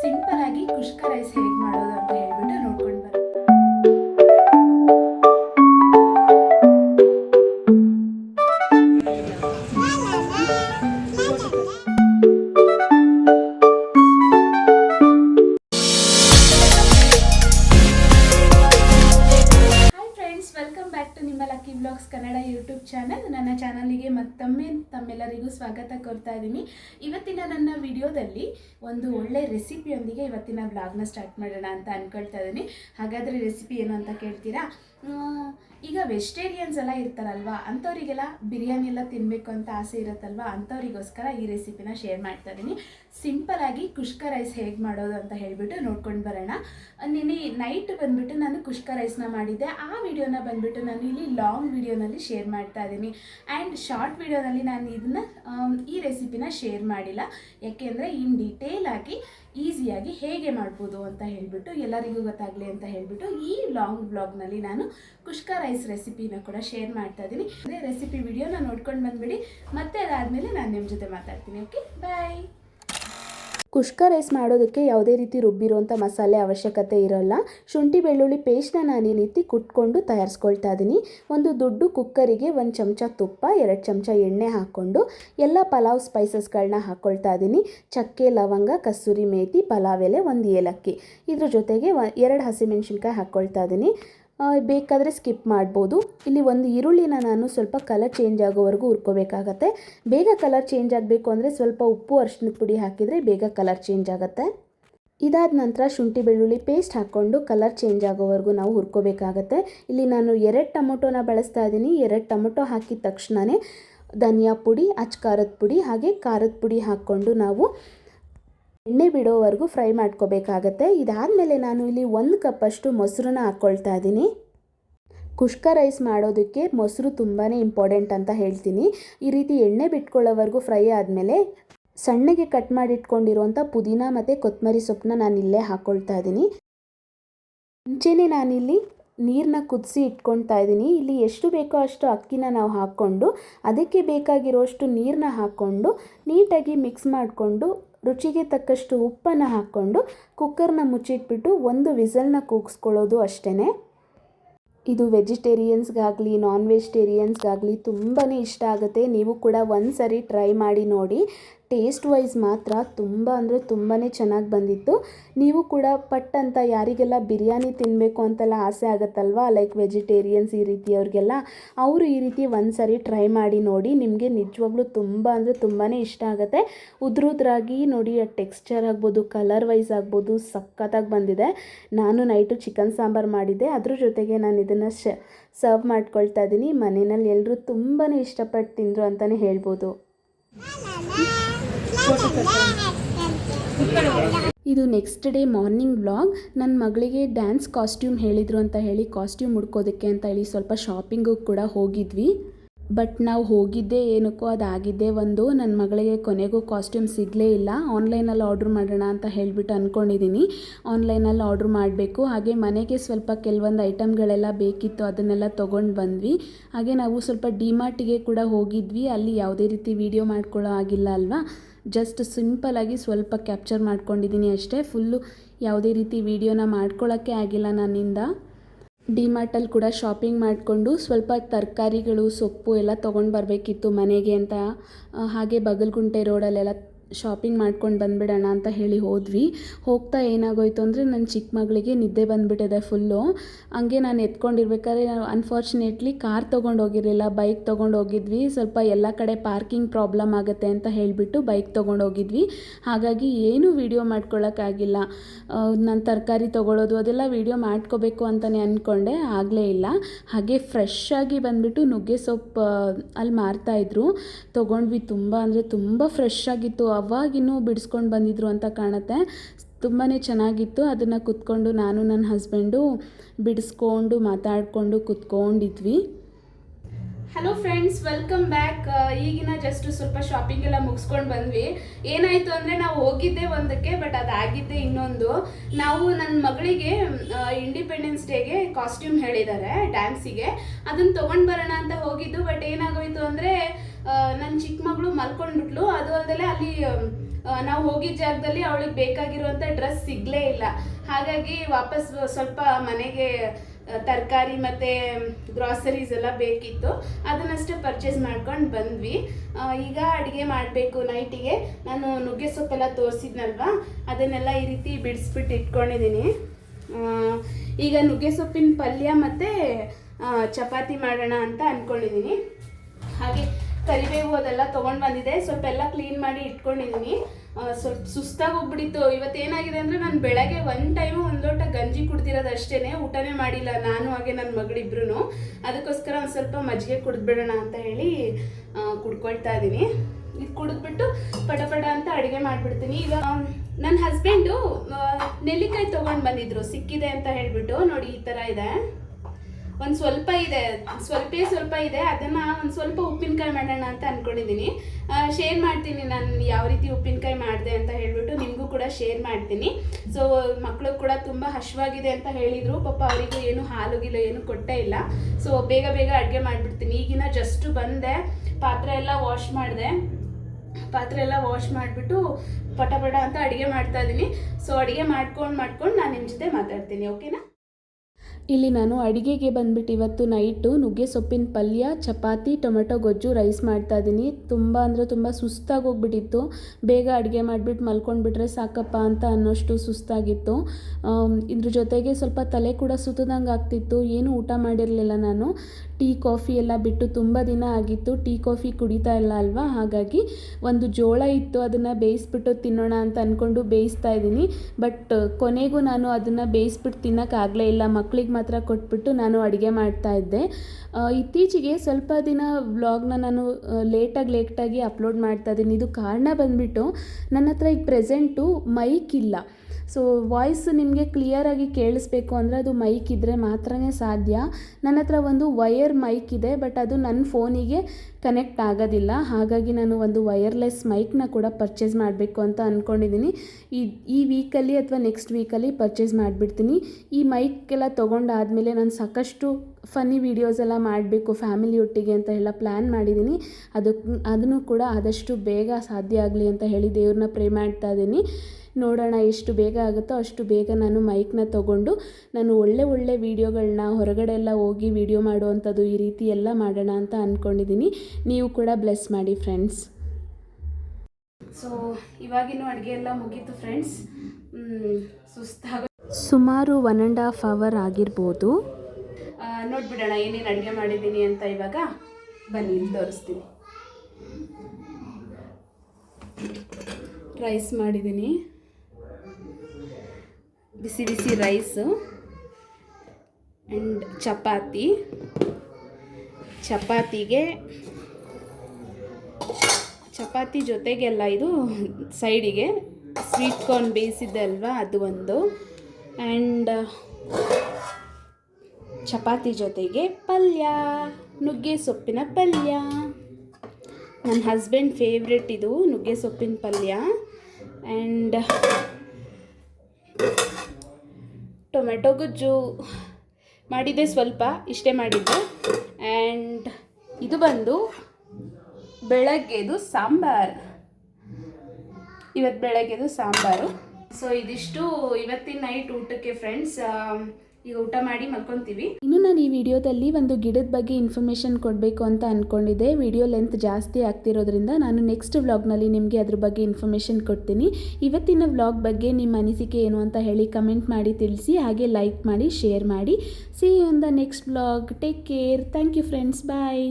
Simple ಆಗಿ ಕುಷ್ಕ rice ಹೇಗೆ ಮಾಡೋದು ಅಂತ ಹೇಳ್ಬಿಟ್ಟು ಬ್ಲಾಗ್ಸ್ ಕನ್ನಡ ಯೂಟ್ಯೂಬ್ ಚಾನಲ್ ನನ್ನ ಚಾನಲಿಗೆ ಮತ್ತೊಮ್ಮೆ ತಮ್ಮೆಲ್ಲರಿಗೂ ಸ್ವಾಗತ ಕೋರ್ತಾ ಇದ್ದೀನಿ. ಇವತ್ತಿನ ನನ್ನ ವಿಡಿಯೋದಲ್ಲಿ ಒಂದು ಒಳ್ಳೆ ರೆಸಿಪಿಯೊಂದಿಗೆ ಇವತ್ತಿನ ಬ್ಲಾಗ್ನ ಸ್ಟಾರ್ಟ್ ಮಾಡೋಣ ಅಂತ ಅಂದ್ಕೊಳ್ತಾ ಇದ್ದೀನಿ. ಹಾಗಾದರೆ ರೆಸಿಪಿ ಏನು ಅಂತ ಕೇಳ್ತೀರಾ? ಈಗ ವೆಜಿಟೇರಿಯನ್ಸ್ ಎಲ್ಲ ಇರ್ತಾರಲ್ವಾ, ಅಂಥವರಿಗೆಲ್ಲ ಬಿರಿಯಾನಿ ಎಲ್ಲ ತಿನ್ನಬೇಕು ಅಂತ ಆಸೆ ಇರುತ್ತಲ್ವಾ, ಅಂಥವರಿಗೋಸ್ಕರ ಈ ರೆಸಿಪಿನ ಶೇರ್ ಮಾಡ್ತಾ ಇದ್ದೀನಿ. ಸಿಂಪಲ್ ಆಗಿ ಕುಷ್ಕ ರೈಸ್ ಹೇಗೆ ಮಾಡೋದು ಅಂತ ಹೇಳಿಬಿಟ್ಟು ನೋಡ್ಕೊಂಡು ಬರೋಣ. ನಿನ್ನೆ ನೈಟ್ ಬಂದ್ಬಿಟ್ಟು ನಾನು ಕುಷ್ಕ ರೈಸ್ನ ಮಾಡಿದ್ದೆ. ಆ ವಿಡಿಯೋನ ಬಂದ್ಬಿಟ್ಟು ನಾನು ಇಲ್ಲಿ ಲಾಂಗ್ ವಿಡಿಯೋನಲ್ಲಿ ಶೇರ್ ಮಾಡ್ತಾ ಇದ್ದೀನಿ. ಆ್ಯಂಡ್ ಶಾರ್ಟ್ ವಿಡಿಯೋನಲ್ಲಿ ನಾನು ಇದನ್ನ ಈ ರೆಸಿಪಿನ ಶೇರ್ ಮಾಡಿಲ್ಲ. ಯಾಕೆಂದರೆ ಇನ್ ಡೀಟೇಲ್ ಆಗಿ, ಈಸಿಯಾಗಿ ಹೇಗೆ ಮಾಡ್ಬೋದು ಅಂತ ಹೇಳಿಬಿಟ್ಟು, ಎಲ್ಲರಿಗೂ ಗೊತ್ತಾಗಲಿ ಅಂತ ಹೇಳಿಬಿಟ್ಟು ಈ ಲಾಂಗ್ ಬ್ಲಾಗ್ನಲ್ಲಿ ನಾನು ಕುಷ್ಕ ರೈಸ್ ರೆಸಿಪಿನ ಕೂಡ ಶೇರ್ ಮಾಡ್ತಾ ಇದ್ದೀನಿ. ಅದೇ ರೆಸಿಪಿ ವಿಡಿಯೋನ ನೋಡ್ಕೊಂಡು ಬಂದ್ಬಿಡಿ. ಮತ್ತೆ ಅದಾದಮೇಲೆ ನಾನು ನಿಮ್ಮ ಜೊತೆ ಮಾತಾಡ್ತೀನಿ, ಓಕೆ? ಬಾಯ್! ಕುಷ್ಕ ರೈಸ್ ಮಾಡೋದಕ್ಕೆ ಯಾವುದೇ ರೀತಿ ರುಬ್ಬಿರುವಂಥ ಮಸಾಲೆ ಅವಶ್ಯಕತೆ ಇರೋಲ್ಲ. ಶುಂಠಿ, ಬೆಳ್ಳುಳ್ಳಿ ಪೇಸ್ಟ್ನ ನಾನು ಈ ರೀತಿ ಕುಟ್ಕೊಂಡು ತಯಾರಿಸ್ಕೊಳ್ತಾ ಇದ್ದೀನಿ ಒಂದು ದೊಡ್ಡ ಕುಕ್ಕರಿಗೆ ಒಂದು ಚಮಚ ತುಪ್ಪ, ಎರಡು ಚಮಚ ಎಣ್ಣೆ ಹಾಕ್ಕೊಂಡು ಎಲ್ಲ ಪಲಾವ್ ಸ್ಪೈಸಸ್ಗಳನ್ನ ಹಾಕ್ಕೊಳ್ತಾ ಇದ್ದೀನಿ ಚಕ್ಕೆ, ಲವಂಗ, ಕಸ್ತೂರಿ ಮೇಥಿ ಪಲಾವ್ ಎಲೆ, ಒಂದು ಏಲಕ್ಕಿ. ಇದ್ರ ಜೊತೆಗೆ ಎರಡು ಹಸಿಮೆಣ್ಸಿನ್ಕಾಯಿ ಹಾಕ್ಕೊಳ್ತಾ ಇದ್ದೀನಿ ಬೇಕಾದರೆ ಸ್ಕಿಪ್ ಮಾಡ್ಬೋದು. ಇಲ್ಲಿ ಒಂದು ಈರುಳ್ಳಿನ ನಾನು ಸ್ವಲ್ಪ ಕಲರ್ ಚೇಂಜ್ ಆಗೋವರೆಗೂ ಹುರ್ಕೋಬೇಕಾಗತ್ತೆ. ಬೇಗ ಕಲರ್ ಚೇಂಜ್ ಆಗಬೇಕು ಅಂದರೆ ಸ್ವಲ್ಪ ಉಪ್ಪು ಅರಿಶಿನದ ಪುಡಿ ಹಾಕಿದರೆ ಬೇಗ ಕಲರ್ ಚೇಂಜ್ ಆಗುತ್ತೆ. ಇದಾದ ನಂತರ ಶುಂಠಿ, ಬೆಳ್ಳುಳ್ಳಿ ಪೇಸ್ಟ್ ಹಾಕ್ಕೊಂಡು ಕಲರ್ ಚೇಂಜ್ ಆಗೋವರೆಗೂ ನಾವು ಹುರ್ಕೋಬೇಕಾಗತ್ತೆ. ಇಲ್ಲಿ ನಾನು ಎರಡು ಟೊಮೊಟೊನ ಬಳಸ್ತಾ ಇದ್ದೀನಿ. ಎರಡು ಟೊಮೊಟೊ ಹಾಕಿದ ತಕ್ಷಣವೇ ಧನಿಯಾ ಪುಡಿ, ಅಚ್ ಖಾರದ ಪುಡಿ ಹಾಗೆ ಖಾರದ ಪುಡಿ ಹಾಕ್ಕೊಂಡು ನಾವು ಎಣ್ಣೆ ಬಿಡೋವರೆಗೂ ಫ್ರೈ ಮಾಡ್ಕೋಬೇಕಾಗತ್ತೆ. ಇದಾದಮೇಲೆ ನಾನು ಇಲ್ಲಿ ಒಂದು ಕಪ್ಪಷ್ಟು ಮೊಸರನ್ನ ಹಾಕ್ಕೊಳ್ತಾ ಇದ್ದೀನಿ. ಕುಷ್ಕ ರೈಸ್ ಮಾಡೋದಕ್ಕೆ ಮೊಸರು ತುಂಬಾ ಇಂಪಾರ್ಟೆಂಟ್ ಅಂತ ಹೇಳ್ತೀನಿ. ಈ ರೀತಿ ಎಣ್ಣೆ ಬಿಟ್ಕೊಳ್ಳೋವರೆಗೂ ಫ್ರೈ ಆದಮೇಲೆ ಸಣ್ಣಗೆ ಕಟ್ ಮಾಡಿ ಇಟ್ಕೊಂಡಿರುವಂಥ ಪುದೀನ ಮತ್ತು ಕೊತ್ತಂಬರಿ ಸೊಪ್ಪನ್ನ ನಾನು ಇಲ್ಲೇ ಹಾಕ್ಕೊಳ್ತಾ ಇದ್ದೀನಿ. ಮುಂಚೆನೇ ನಾನಿಲ್ಲಿ ನೀರನ್ನ ಕುದಿಸಿ ಇಟ್ಕೊಳ್ತಾ ಇದ್ದೀನಿ. ಇಲ್ಲಿ ಎಷ್ಟು ಬೇಕೋ ಅಷ್ಟು ಅಕ್ಕಿನ ನಾವು ಹಾಕ್ಕೊಂಡು, ಅದಕ್ಕೆ ಬೇಕಾಗಿರೋಷ್ಟು ನೀರನ್ನ ಹಾಕ್ಕೊಂಡು, ನೀಟಾಗಿ ಮಿಕ್ಸ್ ಮಾಡಿಕೊಂಡು ರುಚಿಗೆ ತಕ್ಕಷ್ಟು ಉಪ್ಪನ್ನು ಹಾಕ್ಕೊಂಡು ಕುಕ್ಕರ್ನ ಮುಚ್ಚಿಟ್ಬಿಟ್ಟು ಒಂದು ವಿಸಲ್ನ ಕೂಗಿಸ್ಕೊಳ್ಳೋದು ಅಷ್ಟೇ ಇದು ವೆಜಿಟೇರಿಯನ್ಸ್ಗಾಗಲಿ ನಾನ್ ವೆಜಿಟೇರಿಯನ್ಸ್ಗಾಗಲಿ ತುಂಬಾ ಇಷ್ಟ ಆಗುತ್ತೆ. ನೀವು ಕೂಡ ಒಂದು ಸರಿ ಟ್ರೈ ಮಾಡಿ ನೋಡಿ. ಟೇಸ್ಟ್ ವೈಸ್ ಮಾತ್ರ ತುಂಬ ಅಂದರೆ ತುಂಬಾ ಚೆನ್ನಾಗಿ ಬಂದಿತ್ತು. ನೀವು ಕೂಡ ಪಟ್ ಅಂತ ಯಾರಿಗೆಲ್ಲ ಬಿರಿಯಾನಿ ತಿನ್ನಬೇಕು ಅಂತೆಲ್ಲ ಆಸೆ ಆಗುತ್ತಲ್ವಾ? ಲೈಕ್ ವೆಜಿಟೇರಿಯನ್ಸ್ ಈ ರೀತಿಯವ್ರಿಗೆಲ್ಲ. ಅವರು ಈ ರೀತಿ ಒಂದು ಸರಿ ಟ್ರೈ ಮಾಡಿ ನೋಡಿ ನಿಮಗೆ ನಿಜವಾಗ್ಲೂ ತುಂಬ ಅಂದರೆ ತುಂಬಾ ಇಷ್ಟ ಆಗುತ್ತೆ. ಉದ್ರುದ್ರಾಗಿ ನೋಡಿ, ಆ ಟೆಕ್ಸ್ಚರ್ ಆಗ್ಬೋದು ಕಲರ್ ವೈಸ್ ಆಗ್ಬೋದು ಸಖತ್ತಾಗಿ ಬಂದಿದೆ. ನಾನು ನೈಟು ಚಿಕನ್ ಸಾಂಬಾರು ಮಾಡಿದ್ದೆ. ಅದ್ರ ಜೊತೆಗೆ ನಾನು ಇದನ್ನು ಶ ಸರ್ವ್ ಮಾಡ್ಕೊಳ್ತಾ ಇದ್ದೀನಿ ಮನೆಯಲ್ಲಿ ಎಲ್ಲರೂ ತುಂಬಾ ಇಷ್ಟಪಟ್ಟು ತಿಂದರು ಅಂತಲೇ ಹೇಳ್ಬೋದು. ಇದು ನೆಕ್ಸ್ಟ್ ಡೇ ಮಾರ್ನಿಂಗ್ ಬ್ಲಾಗ್ ನನ್ನ ಮಗಳಿಗೆ ಡ್ಯಾನ್ಸ್ ಕಾಸ್ಟ್ಯೂಮ್ ಹೇಳಿದರು ಅಂತ ಹೇಳಿ ಕಾಸ್ಟ್ಯೂಮ್ ಹುಡ್ಕೋದಕ್ಕೆ ಅಂತ ಹೇಳಿ ಸ್ವಲ್ಪ ಶಾಪಿಂಗು ಕೂಡ ಹೋಗಿದ್ವಿ. ಬಟ್ ನಾವು ಹೋಗಿದ್ದೇ ಏನಕ್ಕೋ ಅದಾಗಿದ್ದೇ ಒಂದು ನನ್ನ ಮಗಳಿಗೆ ಕೊನೆಗೂ ಕಾಸ್ಟ್ಯೂಮ್ ಸಿಗಲೇ ಇಲ್ಲ. ಆನ್ಲೈನಲ್ಲಿ ಆರ್ಡ್ರ್ ಮಾಡೋಣ ಅಂತ ಹೇಳಿಬಿಟ್ಟು ಅಂದ್ಕೊಂಡಿದ್ದೀನಿ ಆನ್ಲೈನಲ್ಲಿ ಆರ್ಡ್ರ್ ಮಾಡಬೇಕು. ಹಾಗೆ ಮನೆಗೆ ಸ್ವಲ್ಪ ಕೆಲವೊಂದು ಐಟಮ್ಗಳೆಲ್ಲ ಬೇಕಿತ್ತು ಅದನ್ನೆಲ್ಲ ತೊಗೊಂಡು ಬಂದ್ವಿ. ಹಾಗೆ ನಾವು ಸ್ವಲ್ಪ ಡಿಮಾರ್ಟಿಗೆ ಕೂಡ ಹೋಗಿದ್ವಿ. ಅಲ್ಲಿ ಯಾವುದೇ ರೀತಿ ವಿಡಿಯೋ ಮಾಡ್ಕೊಳ್ಳೋ ಆಗಿಲ್ಲ ಅಲ್ವಾ? ಜಸ್ಟ್ ಸಿಂಪಲಾಗಿ ಸ್ವಲ್ಪ ಕ್ಯಾಪ್ಚರ್ ಮಾಡ್ಕೊಂಡಿದ್ದೀನಿ ಅಷ್ಟೇ. ಫುಲ್ಲು ಯಾವುದೇ ರೀತಿ ವೀಡಿಯೋನ ಮಾಡ್ಕೊಳ್ಳೋಕ್ಕೆ ಆಗಿಲ್ಲ ನನ್ನಿಂದ. ಡಿಮಾರ್ಟಲ್ಲಿ ಕೂಡ ಶಾಪಿಂಗ್ ಮಾಡಿಕೊಂಡು ಸ್ವಲ್ಪ ತರಕಾರಿಗಳು, ಸೊಪ್ಪು ಎಲ್ಲ ತೊಗೊಂಡು ಬರಬೇಕಿತ್ತು ಮನೆಗೆ ಅಂತ. ಹಾಗೆ ಬಗಲ್ಗುಂಟೆ ರೋಡಲ್ಲೆಲ್ಲ ಶಾಪಿಂಗ್ ಮಾಡ್ಕೊಂಡು ಬಂದುಬಿಡೋಣ ಅಂತ ಹೇಳಿ ಹೋದ್ವಿ. ಹೋಗ್ತಾ ಏನಾಗೋಯ್ತು ಅಂದರೆ ನನ್ನ ಚಿಕ್ಕ ಮಗಳಿಗೆ ನಿದ್ದೆ ಬಂದುಬಿಟ್ಟಿದೆ ಫುಲ್ಲು ಹಂಗೆ ನಾನು ಎತ್ಕೊಂಡಿರ್ಬೇಕಾದ್ರೆ ನಾವು ಅನ್ಫಾರ್ಚುನೇಟ್ಲಿ ಕಾರ್ ತೊಗೊಂಡು ಹೋಗಿರಲಿಲ್ಲ ಬೈಕ್ ತೊಗೊಂಡು ಹೋಗಿದ್ವಿ. ಸ್ವಲ್ಪ ಎಲ್ಲ ಕಡೆ ಪಾರ್ಕಿಂಗ್ ಪ್ರಾಬ್ಲಮ್ ಆಗುತ್ತೆ ಅಂತ ಹೇಳಿಬಿಟ್ಟು ಬೈಕ್ ತೊಗೊಂಡು ಹೋಗಿದ್ವಿ. ಹಾಗಾಗಿ ಏನೂ ವೀಡಿಯೋ ಮಾಡ್ಕೊಳ್ಳೋಕ್ಕಾಗಿಲ್ಲ ನಾನು ತರಕಾರಿ ತೊಗೊಳೋದು ಅದೆಲ್ಲ ವೀಡಿಯೋ ಮಾಡ್ಕೋಬೇಕು ಅಂತಲೇ ಅಂದ್ಕೊಂಡೆ ಆಗಲೇ ಇಲ್ಲ. ಹಾಗೆ ಫ್ರೆಶ್ ಆಗಿ ಬಂದುಬಿಟ್ಟು ನುಗ್ಗೆ ಸೊಪ್ಪು ಅಲ್ಲಿ ಮಾರ್ತಾಯಿದ್ರು ತೊಗೊಂಡ್ವಿ ತುಂಬ, ಅಂದರೆ ತುಂಬ ಫ್ರೆಶ್ ಆಗಿತ್ತು. ಅವಾಗಿನ್ನೂ ಬಿಡಿಸ್ಕೊಂಡು ಬಂದಿದ್ರು ಅಂತ ಕಾಣುತ್ತೆ. ತುಂಬಾ ಚೆನ್ನಾಗಿತ್ತು. ಅದನ್ನು ಕುತ್ಕೊಂಡು ನಾನು ನನ್ನ ಹಸ್ಬೆಂಡು ಬಿಡಿಸ್ಕೊಂಡು ಮಾತಾಡಿಕೊಂಡು ಕುತ್ಕೊಂಡಿದ್ವಿ. ಹಲೋ ಫ್ರೆಂಡ್ಸ್ ವೆಲ್ಕಮ್ ಬ್ಯಾಕ್ ಈಗಿನ ಜಸ್ಟ್ ಸ್ವಲ್ಪ ಶಾಪಿಂಗ್ ಎಲ್ಲ ಮುಗಿಸ್ಕೊಂಡು ಬಂದ್ವಿ. ಏನಾಯ್ತು ಅಂದರೆ ನಾವು ಹೋಗಿದ್ದೆ ಒಂದಕ್ಕೆ ಬಟ್ ಅದಾಗಿದ್ದೆ ಇನ್ನೊಂದು. ನಾವು ನನ್ನ ಮಗಳಿಗೆ ಇಂಡಿಪೆಂಡೆನ್ಸ್ ಡೇಗೆ ಕಾಸ್ಟ್ಯೂಮ್ ಹೇಳಿದ್ದಾರೆ ಡ್ಯಾನ್ಸಿಗೆ ಅದನ್ನು ತೊಗೊಂಡು ಬರೋಣ ಅಂತ ಹೋಗಿದ್ದು ಬಟ್ ಏನಾಗೋಯ್ತು ಅಂದರೆ ಚಿಕ್ಕ ಮಗಳು ಮಲ್ಕೊಂಡ್ಬಿಟ್ಲು. ಅದು ಅಲ್ಲದೆ ಅಲ್ಲಿ ನಾವು ಹೋಗಿದ್ದ ಜಾಗದಲ್ಲಿ ಅವಳಿಗೆ ಬೇಕಾಗಿರುವಂಥ ಡ್ರೆಸ್ ಸಿಗಲೇ ಇಲ್ಲ. ಹಾಗಾಗಿ ವಾಪಸ್ ಸ್ವಲ್ಪ ಮನೆಗೆ ತರಕಾರಿ ಮತ್ತು ಗ್ರಾಸರೀಸ್ ಎಲ್ಲ ಬೇಕಿತ್ತು. ಅದನ್ನಷ್ಟೇ ಪರ್ಚೇಸ್ ಮಾಡ್ಕೊಂಡು ಬಂದ್ವಿ. ಈಗ ಅಡುಗೆ ಮಾಡಬೇಕು ನೈಟಿಗೆ. ನಾನು ನುಗ್ಗೆ ಸೊಪ್ಪೆಲ್ಲ ತೋರಿಸಿದ್ನಲ್ವಾ? ಅದನ್ನೆಲ್ಲ ಈ ರೀತಿ ಬಿಡಿಸ್ಬಿಟ್ಟು ಇಟ್ಕೊಂಡಿದ್ದೀನಿ. ಈಗ ನುಗ್ಗೆ ಸೊಪ್ಪಿನ ಪಲ್ಯ ಮತ್ತು ಚಪಾತಿ ಮಾಡೋಣ ಅಂತ ಅಂದ್ಕೊಂಡಿದ್ದೀನಿ ಹಾಗೆ ಕರಿಬೇವು ಅದೆಲ್ಲ ತೊಗೊಂಡು ಬಂದಿದೆ. ಸ್ವಲ್ಪ ಎಲ್ಲ ಕ್ಲೀನ್ ಮಾಡಿ ಇಟ್ಕೊಂಡಿದ್ದೀನಿ ಸ್ವಲ್ಪ ಸುಸ್ತಾಗಿ ಇವತ್ತು ಇವತ್ತೇನಾಗಿದೆ ಅಂದರೆ ನಾನು ಬೆಳಗ್ಗೆ ಒನ್ ಟೈಮು ಒಂದು ಲೋಟ ಗಂಜಿ ಕುಡ್ದಿರೋದು ಅಷ್ಟೇ ಊಟನೇ ಮಾಡಿಲ್ಲ ನಾನು, ಹಾಗೆ ನನ್ನ ಮಗಳಿಬ್ರು ಅದಕ್ಕೋಸ್ಕರ ಒಂದು ಸ್ವಲ್ಪ ಮಜ್ಜಿಗೆ ಕುಡಿದ್ಬಿಡೋಣ ಅಂತ ಹೇಳಿ ಕುಡ್ಕೊಳ್ತಾ ಇದ್ದೀನಿ ಇದು ಕುಡಿದ್ಬಿಟ್ಟು ಪಟ ಪಟ ಅಂತ ಅಡುಗೆ ಮಾಡಿಬಿಡ್ತೀನಿ. ಈಗ ನನ್ನ ಹಸ್ಬೆಂಡು ನೆಲ್ಲಿಕಾಯಿ ತೊಗೊಂಡು ಬಂದಿದ್ರು. ಸಿಕ್ಕಿದೆ ಅಂತ ಹೇಳಿಬಿಟ್ಟು. ನೋಡಿ, ಈ ಥರ ಇದೆ. ಒಂದು ಸ್ವಲ್ಪ ಇದೆ, ಸ್ವಲ್ಪ ಸ್ವಲ್ಪ ಇದೆ, ಅದನ್ನು ಒಂದು ಸ್ವಲ್ಪ ಉಪ್ಪಿನಕಾಯಿ ಮಾಡೋಣ ಅಂತ ಅಂದ್ಕೊಂಡಿದ್ದೀನಿ ಶೇರ್ ಮಾಡ್ತೀನಿ ನಾನು ಯಾವ ರೀತಿ ಉಪ್ಪಿನಕಾಯಿ ಮಾಡಿದೆ ಅಂತ ಹೇಳಿಬಿಟ್ಟು ನಿಮಗೂ ಕೂಡ ಶೇರ್ ಮಾಡ್ತೀನಿ. ಸೊ ಮಕ್ಕಳು ಕೂಡ ತುಂಬ ಹಶ್ವಾಗಿದೆ ಅಂತ ಹೇಳಿದರು. ಪಾಪ ಅವರಿಗೆ ಏನು ಹಾಲು ಗಿಲು ಏನು ಕೊಟ್ಟೇ ಇಲ್ಲ. ಸೊ ಬೇಗ ಬೇಗ ಅಡುಗೆ ಮಾಡಿಬಿಡ್ತೀನಿ. ಈಗಿನ ಜಸ್ಟು ಬಂದೆ. ಪಾತ್ರೆ ಎಲ್ಲ ವಾಶ್ ಮಾಡಿದೆ. ಪಾತ್ರೆ ಎಲ್ಲ ವಾಶ್ ಮಾಡಿಬಿಟ್ಟು ಪಟ ಪಟ ಅಂತ ಅಡುಗೆ ಮಾಡ್ತಾ ಇದ್ದೀನಿ ಸೊ ಅಡುಗೆ ಮಾಡ್ಕೊಂಡು ಮಾಡ್ಕೊಂಡು ನಾನು ನಿಮ್ಮ ಜೊತೆ ಮಾತಾಡ್ತೀನಿ ಓಕೆನಾ ಇಲ್ಲಿ ನಾನು ಅಡಿಗೆಗೆ ಬಂದ್ಬಿಟ್ಟು ಇವತ್ತು ನೈಟು ನುಗ್ಗೆ ಸೊಪ್ಪಿನ ಪಲ್ಯ, ಚಪಾತಿ, ಟೊಮೆಟೊ, ಗೊಜ್ಜು ರೈಸ್ ಮಾಡ್ತಾ ಇದ್ದೀನಿ. ತುಂಬ ಅಂದರೆ ತುಂಬ ಸುಸ್ತಾಗಿ ಹೋಗ್ಬಿಟ್ಟಿತ್ತು. ಬೇಗ ಅಡುಗೆ ಮಾಡಿಬಿಟ್ಟು ಮಲ್ಕೊಂಡ್ಬಿಟ್ರೆ ಸಾಕಪ್ಪ ಅಂತ ಅನ್ನೋಷ್ಟು ಸುಸ್ತಾಗಿತ್ತು. ಇದ್ರ ಜೊತೆಗೆ ಸ್ವಲ್ಪ ತಲೆ ಕೂಡ ಸುತ್ತದಂಗೆ ಆಗ್ತಿತ್ತು. ಏನು ಊಟ ಮಾಡಿರಲಿಲ್ಲ ನಾನು. ಟೀ, ಕಾಫಿ ಎಲ್ಲ ಬಿಟ್ಟು ತುಂಬ ದಿನ ಆಗಿತ್ತು. ಟೀ, ಕಾಫಿ ಕುಡಿತಾ ಇಲ್ಲ ಅಲ್ವಾ? ಹಾಗಾಗಿ ಒಂದು ಜೋಳ ಇತ್ತು, ಅದನ್ನು ಬೇಯಿಸ್ಬಿಟ್ಟು ತಿನ್ನೋಣ ಅಂತ ಅಂದ್ಕೊಂಡು ಬೇಯಿಸ್ತಾ ಇದ್ದೀನಿ. ಬಟ್ ಕೊನೆಗೂ ನಾನು ಅದನ್ನು ಬೇಯಿಸ್ಬಿಟ್ಟು ತಿನ್ನೋಕ್ಕಾಗಲೇ ಇಲ್ಲ. ಮಕ್ಕಳಿಗೆ ಮಾತ್ರ ಕೊಟ್ಬಿಟ್ಟು ನಾನು ಅಡುಗೆ ಮಾಡ್ತಾ ಇದ್ದೆ. ಇತ್ತೀಚೆಗೆ ಸ್ವಲ್ಪ ದಿನ ವ್ಲಾಗ್ನ ನಾನು ಲೇಟಾಗಿ ಲೇಟಾಗಿ ಅಪ್ಲೋಡ್ ಮಾಡ್ತಾ ಇದ್ದೀನಿ. ಇದು ಕಾರಣ ಬಂದುಬಿಟ್ಟು ನನ್ನ ಹತ್ರ ಈಗ ಪ್ರೆಸೆಂಟು ಮೈಕ್ ಇಲ್ಲ. ಸೊ ವಾಯ್ಸ್ ನಿಮಗೆ ಕ್ಲಿಯರಾಗಿ ಕೇಳಿಸ್ಬೇಕು ಅಂದರೆ ಅದು ಮೈಕ್ ಇದ್ದರೆ ಮಾತ್ರನೇ ಸಾಧ್ಯ. ನನ್ನ ಹತ್ರ ಒಂದು ವಯರ್ ಮೈಕ್ ಇದೆ ಬಟ್ ಅದು ನನ್ನ ಫೋನಿಗೆ ಕನೆಕ್ಟ್ ಆಗೋದಿಲ್ಲ. ಹಾಗಾಗಿ ನಾನು ಒಂದು ವಯರ್ಲೆಸ್ ಮೈಕ್ನ ಕೂಡ ಪರ್ಚೇಸ್ ಮಾಡಬೇಕು ಅಂತ ಅಂದ್ಕೊಂಡಿದ್ದೀನಿ ಈ ಈ ವೀಕಲ್ಲಿ ಅಥವಾ ನೆಕ್ಸ್ಟ್ ವೀಕಲ್ಲಿ ಪರ್ಚೇಸ್ ಮಾಡಿಬಿಡ್ತೀನಿ. ಈ ಮೈಕ್ ಎಲ್ಲ ತೊಗೊಂಡಾದಮೇಲೆ ನಾನು ಸಾಕಷ್ಟು ಫನ್ನಿ ವೀಡಿಯೋಸ್ ಎಲ್ಲ ಮಾಡಬೇಕು ಫ್ಯಾಮಿಲಿ ಒಟ್ಟಿಗೆ ಅಂತ ಎಲ್ಲ ಪ್ಲ್ಯಾನ್ ಮಾಡಿದ್ದೀನಿ ಅದಕ್ಕೆ ಅದನ್ನು ಕೂಡ ಆದಷ್ಟು ಬೇಗ ಸಾಧ್ಯ ಆಗಲಿ ಅಂತ ಹೇಳಿ ದೇವ್ರನ್ನ ಪ್ರೇ ಮಾಡ್ತಾ ಇದ್ದೀನಿ ನೋಡೋಣ ಎಷ್ಟು ಬೇಗ ಆಗುತ್ತೋ ಅಷ್ಟು ಬೇಗ ನಾನು ಮೈಕ್ನ ತೊಗೊಂಡು ನಾನು ಒಳ್ಳೆ ಒಳ್ಳೆ ವೀಡಿಯೋಗಳನ್ನ ಹೊರಗಡೆ ಎಲ್ಲ ಹೋಗಿ ವೀಡಿಯೋ ಮಾಡುವಂಥದ್ದು ಈ ರೀತಿ ಎಲ್ಲ ಮಾಡೋಣ ಅಂತ ಅಂದ್ಕೊಂಡಿದ್ದೀನಿ ನೀವು ಕೂಡ ಬ್ಲೆಸ್ ಮಾಡಿ ಫ್ರೆಂಡ್ಸ್ ಸೊ ಇವಾಗಿನೂ ಅಡುಗೆ ಎಲ್ಲ ಮುಗೀತು ಫ್ರೆಂಡ್ಸ್ ಸುಸ್ತಾಗ ಸುಮಾರು ಒನ್ ಆ್ಯಂಡ್ ಹಾಫ್ ಅವರ್ ಆಗಿರ್ಬೋದು. ನೋಡ್ಬಿಡೋಣ ಏನೇನು ಅಡುಗೆ ಮಾಡಿದ್ದೀನಿ ಅಂತ ಇವಾಗ ಬನ್ನಿ ತೋರಿಸ್ತೀನಿ. ರೈಸ್ ಮಾಡಿದ್ದೀನಿ. ಬಿಸಿ ಬಿಸಿ ರೈಸು ಆ್ಯಂಡ್ ಚಪಾತಿ. ಚಪಾತಿಗೆ ಚಪಾತಿ ಜೊತೆಗೆಲ್ಲ ಇದು ಸೈಡಿಗೆ ಸ್ವೀಟ್ ಕಾರ್ನ್ ಬೇಯಿಸಿದ್ದೆ ಅಲ್ವಾ ಅದು ಒಂದು. ಆ್ಯಂಡ್ ಚಪಾತಿ ಜೊತೆಗೆ ಪಲ್ಯ, ನುಗ್ಗೆ ಸೊಪ್ಪಿನ ಪಲ್ಯ. ನನ್ನ ಹಸ್ಬೆಂಡ್ ಫೇವ್ರೆಟ್ ಇದು ನುಗ್ಗೆ ಸೊಪ್ಪಿನ ಪಲ್ಯ. ಆ್ಯಂಡ್ ಟೊಮೆಟೊ ಗೊಜ್ಜು ಮಾಡಿದ್ದೆ ಸ್ವಲ್ಪ, ಇಷ್ಟೇ ಮಾಡಿದ್ದೆ. ಆ್ಯಂಡ್ ಇದು ಬಂದು ಬೆಳಗ್ಗೆದು ಸಾಂಬಾರು. ಇವತ್ತು ಬೆಳಗ್ಗೆದು ಸಾಂಬಾರು. ಸೊ ಇದಿಷ್ಟು ಇವತ್ತಿನ ನೈಟ್ ಊಟಕ್ಕೆ ಫ್ರೆಂಡ್ಸ್ ಈಗ ಊಟ ಮಾಡಿ ಮಲ್ಕೊತೀವಿ. ಇನ್ನು ನಾನು ಈ ವಿಡಿಯೋದಲ್ಲಿ ಒಂದು ಗಿಡದ ಬಗ್ಗೆ ಇನ್ಫಾರ್ಮೇಷನ್ ಕೊಡಬೇಕು ಅಂತ ಅಂದ್ಕೊಂಡಿದ್ದೆ ವಿಡಿಯೋ ಲೆಂತ್ ಜಾಸ್ತಿ ಆಗ್ತಿರೋದ್ರಿಂದ ನಾನು ನೆಕ್ಸ್ಟ್ ವ್ಲಾಗ್ನಲ್ಲಿ ನಿಮಗೆ ಅದ್ರ ಬಗ್ಗೆ ಇನ್ಫಾರ್ಮೇಷನ್ ಕೊಡ್ತೀನಿ. ಇವತ್ತಿನ ವ್ಲಾಗ್ ಬಗ್ಗೆ ನಿಮ್ಮ ಅನಿಸಿಕೆ ಏನು ಅಂತ ಹೇಳಿ ಕಮೆಂಟ್ ಮಾಡಿ ತಿಳಿಸಿ, ಹಾಗೆ ಲೈಕ್ ಮಾಡಿ ಶೇರ್ ಮಾಡಿ. See on the next vlog take care thank you friends bye